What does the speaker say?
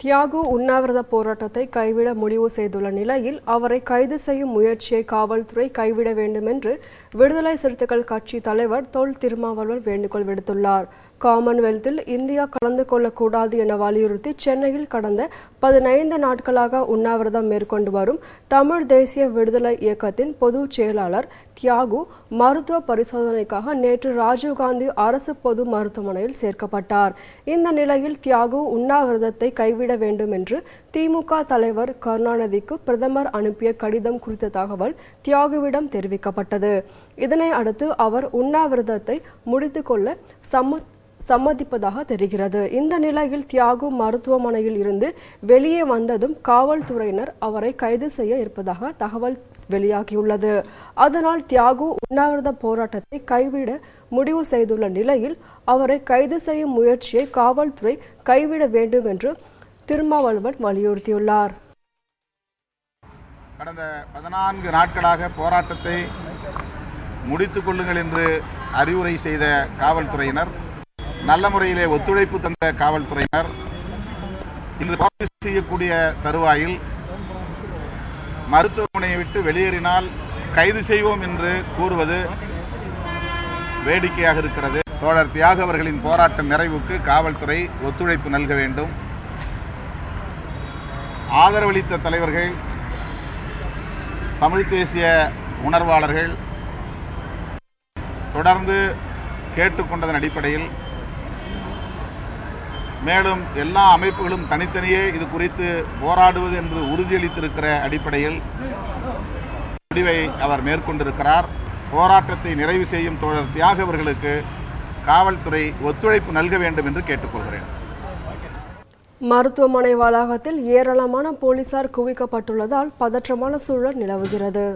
தியாகு உண்ணாவிரத போராட்டத்தை கைவிட முடிவு செய்துள்ள நிலையில் அவரை கைது செய்யும் முயற்சியை காவல்துறை கைவிட வேண்டும் என்று விடுதலை சிறுத்தைகள் கட்சி தலைவர் தொல் திருமாவளவன் வேண்டுகோள் விடுத்துள்ளார். காமன்வெல்த்தில் இந்தியா கலந்து கொள்ளக்கூடாது என வலியுறுத்தி சென்னையில் கடந்த பதினைந்து நாட்களாக உண்ணாவிரதம் மேற்கொண்டு வரும் தமிழ் தேசிய விடுதலை இயக்கத்தின் பொதுச் செயலாளர் தியாகு மருத்துவ பரிசோதனைக்காக நேற்று ராஜீவ்காந்தி அரசு பொது மருத்துவமனையில் சேர்க்கப்பட்டார். இந்த நிலையில் தியாகு உண்ணாவிரதத்தை கைவிட வேண்டும் என்று திமுக தலைவர் கருணாநிதிக்கு பிரதமர் அனுப்பிய கடிதம் குறித்த தகவல் தியாகுவிடம் தெரிவிக்கப்பட்டது. இதனை அடுத்து அவர் உண்ணாவிரதத்தை முடித்துக்கொள்ள சம்ம சம்மதிப்பதாக தெரிகிறது. இந்த நிலையில் தியாகு மருத்துவமனையில் இருந்து வெளியே வந்ததும் காவல்துறையினர் அவரை கைது செய்ய இருப்பதாக தகவல் வெளியாகியுள்ளது. அதனால் தியாகு உண்ணாவிரத போராட்டத்தை கைவிட முடிவு செய்துள்ள நிலையில் அவரை கைது செய்யும் முயற்சியை காவல்துறை கைவிட வேண்டும் என்று திருமாவளவன் வலியுறுத்தியுள்ளார். கடந்த பதினான்கு நாட்களாக போராட்டத்தை முடித்துக் கொள்ளுங்கள் என்று அறிவுரை செய்த காவல்துறையினர் நல்ல முறையிலே ஒத்துழைப்பு தந்த காவல்துறையினர் இன்று போராட்டம் செய்யக்கூடிய தருவாயில் மருத்துவமனையை விட்டு வெளியேறினால் கைது செய்வோம் என்று கூறுவது வேடிக்கையாக இருக்கிறது. தோழர் தியாக அவர்களின் போராட்ட நிறைவுக்கு காவல்துறை ஒத்துழைப்பு நல்க வேண்டும். ஆதரவளித்த தலைவர்கள் தமிழ் தேசிய உணர்வாளர்கள் தொடர்ந்து கேட்டுக்கொண்டதன் அடிப்படையில் மேலும் எல்லா அமைப்புகளும் தனித்தனியே இது குறித்து போராடுவது என்று உறுதியளித்திருக்கிற அடிப்படையில் முடிவை அவர் மேற்கொண்டிருக்கிறார். போராட்டத்தை நிறைவு செய்யும் தோழர் தியாக அவர்களுக்கு காவல்துறை ஒத்துழைப்பு நல்க வேண்டும் என்று கேட்டுக்கொள்கிறேன். மருத்துவமனை வளாகத்தில் ஏராளமான போலீசார் குவிக்கப்பட்டுள்ளதால் பதற்றமான சூழல் நிலவுகிறது.